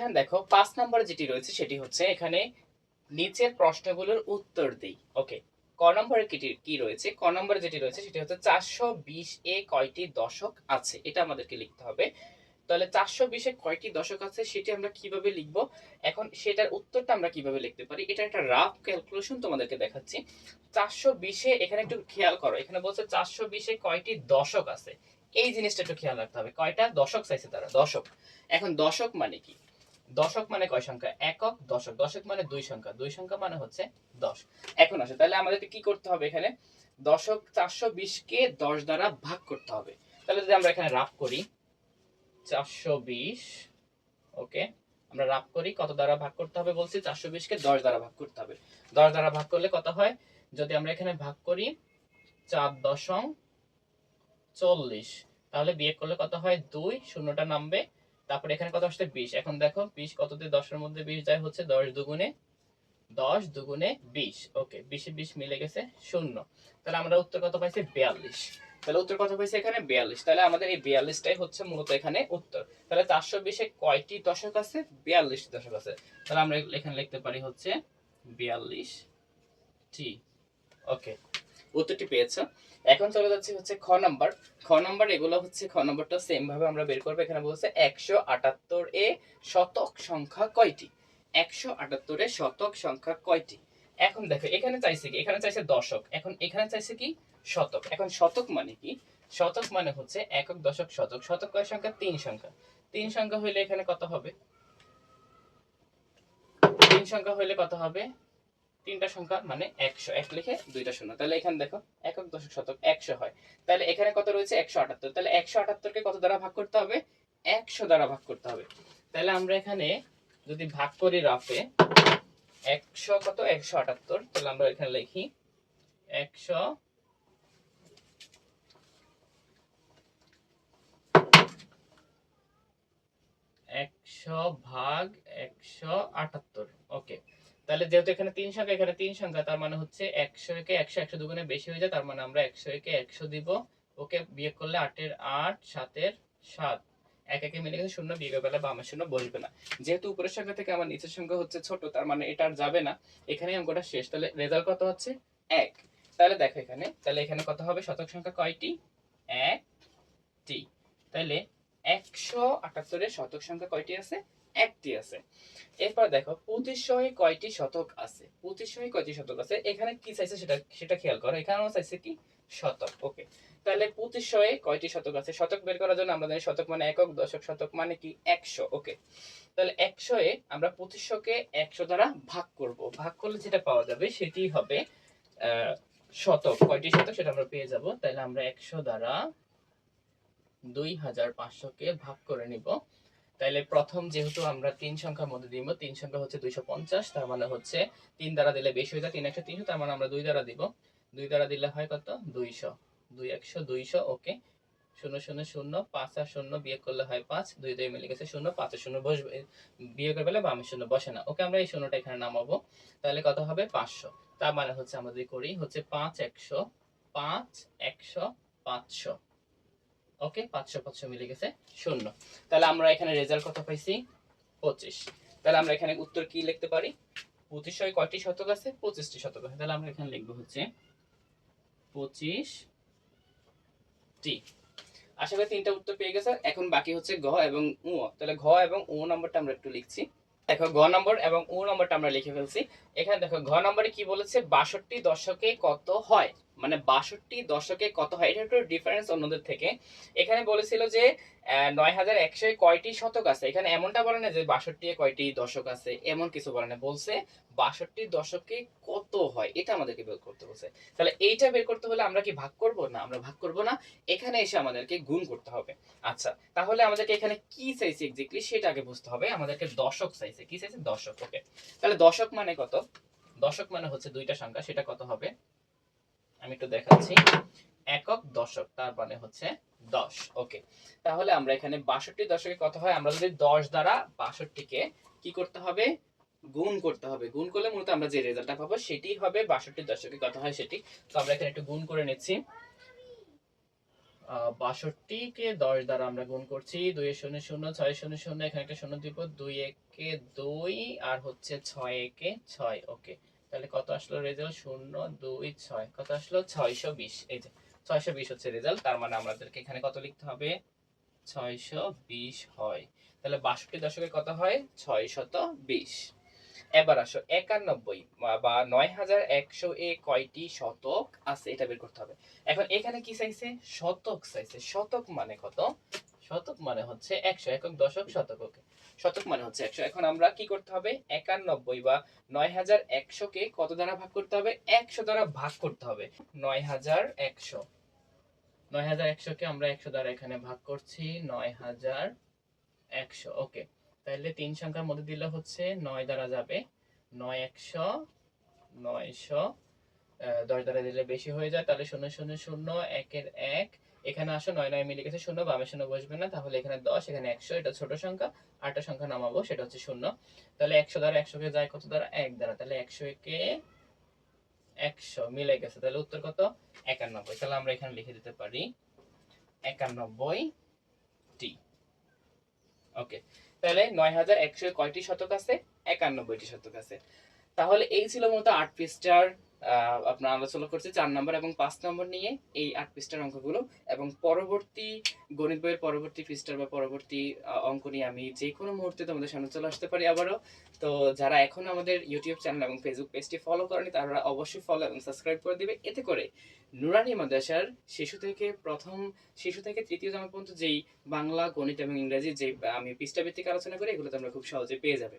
এখানে দেখো পাঁচ নম্বরে যেটি রয়েছে সেটি হচ্ছে এখানে নিচের প্রশ্নগুলোর উত্তর দিই। ওকে, ক নম্বরে কি রয়েছে? ক নম্বরে যেটি রয়েছে সেটি হচ্ছে চারশো বিশ এ কয়টি দশক আছে? এটা আমাদেরকে লিখতে হবে। তাহলে চারশো বিশে কয়টি দশক আছে সেটি আমরা কীভাবে লিখব? এখন সেটার উত্তরটা আমরা কীভাবে লিখতে পারি? এটা একটা রাফ ক্যালকুলেশন তোমাদেরকে দেখাচ্ছি। চারশো বিশে এখানে একটু খেয়াল করো, এখানে বলছে চারশো বিশে কয়টি দশক আছে? এই জিনিসটা একটু খেয়াল রাখতে হবে। কয়টা? দশক চাইছে তারা, দশক। এখন দশক মানে কি? দশক মানে কয় সংখ্যা? একক দশক। দশক মানে দুই সংখ্যা। দুই সংখ্যা মানে হচ্ছে দশ। এখন আসে, তাহলে আমাদেরকে কি করতে হবে এখানে? দশক চারশো বিশকে দশ দ্বারা ভাগ করতে হবে। তাহলে যদি আমরা এখানে রাফ করি, চারশো বিশ, ওকে, আমরা রাফ করি, কত দ্বারা ভাগ করতে হবে বলছি? চারশো বিশকে দশ দ্বারা ভাগ করতে হবে। দশ দ্বারা ভাগ করলে কত হয়? যদি আমরা এখানে ভাগ করি, চার দশম চল্লিশ, তাহলে বিয়ে করলে কত হয়? দুই, শূন্যটা নামবে। তারপরে এখানে কত আসছে? বিশ। এখন দেখো, বিশ কততে? দশের মধ্যে বিশ যায় হচ্ছে দশ দুগুণে দশ দুগুণে বিশ। ওকে, বিশে বিশ মিলে গেছে শূন্য। তাহলে আমরা উত্তর কত পাইছি? বিয়াল্লিশ। তাহলে উত্তর কত পাইছি এখানে? বিয়াল্লিশ। তাহলে আমাদের এই বিয়াল্লিশটাই হচ্ছে মূলত এখানে উত্তর। তাহলে চারশো বিশে কয়টি দশক আছে? বিয়াল্লিশ দশক আছে। তাহলে আমরা এখানে লিখতে পারি হচ্ছে বিয়াল্লিশ টি ওকে। উত্তরটি পেয়েছ। এখন চলে যাচ্ছে হচ্ছে খ নাম্বার। খ নাম্বার এগুলো হচ্ছে, খ নাম্বারটা সেম ভাবে আমরা বের করব। এখানে বলছে একশো আটাত্তর এ শতক সংখ্যা কয়টি? একশো শতক সংখ্যা কয়টি? এখন দেখো, এখানে চাইছে কি? এখানে চাইছে দশক। এখন এখানে চাইছে কি? শতক। এখন শতক মানে কি? শতক মানে হচ্ছে একক দশক শতক। শতক কয় সংখ্যা? তিন সংখ্যা। তিন সংখ্যা হইলে এখানে কত হবে? তিন সংখ্যা হইলে কত হবে? তিনটা সংখ্যা মানে একশো। এক লিখে দুইটা শূন্য। তাহলে এখানে দেখো, একক দশক শতক একশো হয়। তাহলে এখানে কত রয়েছে? একশো আটাত্তর। তাহলে একশো আটাত্তরকে কত দ্বারা ভাগ করতে হবে? একশো দ্বারা ভাগ করতে হবে। তাহলে আমরা এখানে যদি ভাগ করি রাফে, একশো কত? একশো আটাত্তর। তাহলে আমরা এখানে লিখি, একশো একশো ভাগ একশো আটাত্তর। ওকে। তাহলে যেহেতু এখানে তিন সংখ্যা, এখানে তিন সংখ্যা, তার মানে হচ্ছে একশো একে একশো একশো দুগুণে বেশি হয়ে যায়, তার মানে আমরা একশো একে একশো দিব। ওকে বিয়োগ করলে আটের আট, সাতের সাত। এক একে মিলে গেছে শূন্য বিয়োগ পেলে বামের শূন্য বসবে না। যেহেতু উপরের সংখ্যা থেকে আমার নিচের সংখ্যা হচ্ছে ছোট, তার মানে এটা আর যাবে না। এখানে অঙ্কটা শেষ। তাহলে রেজাল্ট কত হচ্ছে? এক। তাহলে দেখো এখানে, তাহলে এখানে কত হবে? শতক সংখ্যা কয়টি? একটি। তাহলে একশো আটাত্তরের শতক সংখ্যা কয়টি আছে? একটি আছে। এরপর দেখো পঁচিশশোয় কয়টি শতক আছে? পঁচিশশোয় কয়টি শতক আছে? এখানে কি চাইছে সেটা সেটা খেয়াল করো। এখানেও চাইছে কি? শতক ওকে তাহলে পঁচিশশোয় কয়টি শতক আছে? শতক বের করার জন্য আমরা জানি শতক মানে একক, দশক শতক মানে কি? একশো ওকে তাহলে একশোয় আমরা পঁচিশশোকে একশো দ্বারা ভাগ করব। ভাগ করলে যেটা পাওয়া যাবে সেটি হবে শতক। কয়টি শতক সেটা আমরা পেয়ে যাব। তাহলে আমরা একশো দ্বারা দুই হাজার পাঁচশোকে ভাগ করে নিব। তাইলে প্রথম যেহেতু আমরা তিন সংখ্যার মধ্যে দিব, তিন সংখ্যা হচ্ছে দুইশো পঞ্চাশ, তার মানে হচ্ছে তিন দ্বারা দিলে বেশি হয়ে যায়, তিন একশো তিনশো, তার মানে আমরা দুই দ্বারা দিব। দুই দ্বারা দিলে হয় কত? দুইশো। দুই একশো, দুইশো, ওকে। শূন্য শূন্য শূন্য, পাঁচ আর শূন্য বিয়োগ করলে হয় পাঁচ, দুই দুই মিলে গেছে শূন্য, পাঁচ আর শূন্য বসবে। বিয়ে বিয়োগের বেলা বামের শূন্য বসে না। ওকে, আমরা এই শূন্যটা এখানে নামাবো। তাহলে কত হবে? পাঁচশো। তার মানে হচ্ছে আমরা যদি করি হচ্ছে পাঁচ একশো পাঁচ একশো, পাঁচশো। ওকে পাঁচশো পাঁচশো মিলে গেছে, শূন্য। তাহলে আমরা এখানে রেজাল্ট কত পাইছি? পঁচিশ। তাহলে আমরা এখানে উত্তর কি লিখতে পারি? পঁচিশশো কয়টি শতক আছে? পঁচিশটি শতক আছে। তাহলে আমরা এখানে লিখব হচ্ছে পঁচিশ টি আশা করি তিনটা উত্তর পেয়ে গেছে। এখন বাকি হচ্ছে ঘ এবং উ। তাহলে ঘ এবং উ নম্বরটা আমরা একটু লিখছি। দেখো, ঘ নম্বর এবং উ নম্বরটা আমরা লিখে ফেলছি। এখানে দেখো, ঘ নম্বরে কি বলেছে? বাষট্টি দশকে কত হয়? মানে বাষট্টি দশকে কত হয়? এটা একটু ডিফারেন্স অন্যদের থেকে। এখানে বলেছিল যে নয় হাজার একশো কয়টি শতক আছে? এখানে এমনটা বলে না যে বাষট্টি কয়টি দশক আছে, এমন কিছু বলে না। বলছে বাষট্টি দশকে কত হয়? এটা আমাদেরকে বের করতে বলছে। তাহলে এইটা বের করতে হলে আমরা কি ভাগ করব? না, আমরা ভাগ করব না। এখানে এসে আমাদেরকে গুণ করতে হবে। আচ্ছা তাহলে আমাদেরকে এখানে কি চাইছে এক্স্যাক্টলি সেটা আগে বুঝতে হবে। আমাদেরকে দশক চাইছে। কি চাইছে? দশক ওকে তাহলে দশক মানে কত? দশক মানে হচ্ছে দুইটা সংখ্যা, সেটা কত হবে? আমি একটু দেখাচ্ছি। একক দশক, তার মানে হচ্ছে দশ। ওকে, তাহলে আমরা এখানে বাষট্টি দশকে কত হয়? আমরা যদি দশ দ্বারা বাষট্টিকে কি করতে হবে? গুণ করতে হবে। গুণ করলে মূলত আমরা যে রেজাল্টটা পাবো সেটি হবে বাষট্টি দশকে কত হয় সেটি। তো আমরা এখানে একটু গুণ করে নিচ্ছি। বাষট্টি কে দশ দ্বারা আমরা গুণ করছি। দুই শূন্য শূন্য, ছয় শূন্য শূন্য, এখানে একটা শূন্য দিব দুই একে দুই, আর হচ্ছে ছয় একে ছয়। ওকে তাহলে কত আসলো রেজাল্ট শূন্য, দুই, ছয়। কত আসলো? ছয়শো বিশ। এই যে, ছয়শো বিশ হচ্ছে রেজাল্ট তার মানে আমাদেরকে এখানে কত লিখতে হবে? ছয়শো বিশ হয়। তাহলে বাষট্টি দশকে কত হয়? ছয় শত বিশ। এবার আসো, একানব্বই, বা- বা নয় হাজার একশো এ কয়টি শতক আছে? এটা বের করতে হবে। এখন এখানে কি চাইছে? শতক চাইছে। শতক মানে কত? শতক মানে হচ্ছে একশো একক দশক শতক, ওকে। শতক মানে হচ্ছে একশো। এখন আমরা কি করতে হবে? একানব্বই বা নয় হাজার একশোকে কত দ্বারা ভাগ করতে হবে? একশো দ্বারা ভাগ করতে হবে। নয় হাজার একশো। নয় হাজার একশোকে আমরা একশো দ্বারা এখানে ভাগ করছি। নয় হাজার একশো। ওকে। তাহলে তিন সংখ্যার মধ্যে দিলে হচ্ছে নয় দ্বারা যাবে। নয় একশো, নয়শো দশ দ্বারা দিলে বেশি হয়ে যায়। তাহলে শূন্য শূন্য শূন্য, একের এক এখানে আসো, নয় নয় মিলে গেছে শূন্য, বামে শূন্য বসবে না, তাহলে এখানে দশ, এখানে একশো, এটা ছোট সংখ্যা, আটটা সংখ্যা নামাবো, সেটা হচ্ছে শূন্য। তাহলে একশো দ্বারা একশোকে যায় কত দ্বারা? এক দ্বারা। তাহলে একশো একে একশো মিলে গেছে। তাহলে উত্তর কত? একানব্বই। তাহলে আমরা এখানে লিখে দিতে পারি একানব্বই টি ওকে। তাহলে নয় হাজার একশো কয়টি শতক আছে? একানব্বইটি শতক আছে। তাহলে এই ছিল মূলত আট পৃষ্ঠার আপনার আলোচনা করছি চার নম্বর এবং পাঁচ নম্বর নিয়ে এই আট পৃষ্ঠার অঙ্কগুলো। এবং পরবর্তী গণিত বইয়ের পরবর্তী পৃষ্ঠার বা পরবর্তী অঙ্ক নিয়ে আমি যে কোনো মুহূর্তে তোমাদের সামনে চলে আসতে পারি আবারও। তো যারা এখন আমাদের ইউটিউব চ্যানেল এবং ফেসবুক পেজটি ফলো করেনি, তারা অবশ্যই ফলো এবং সাবস্ক্রাইব করে দিবে। এতে করে নুরানি মাদ্রাসার শিশু থেকে প্রথম, শিশু থেকে তৃতীয় জামা পর্যন্ত যেই বাংলা, গণিত এবং ইংরেজি যে, আমি পৃষ্ঠা ভিত্তিক আলোচনা করি এগুলো তোমরা খুব সহজে পেয়ে যাবে।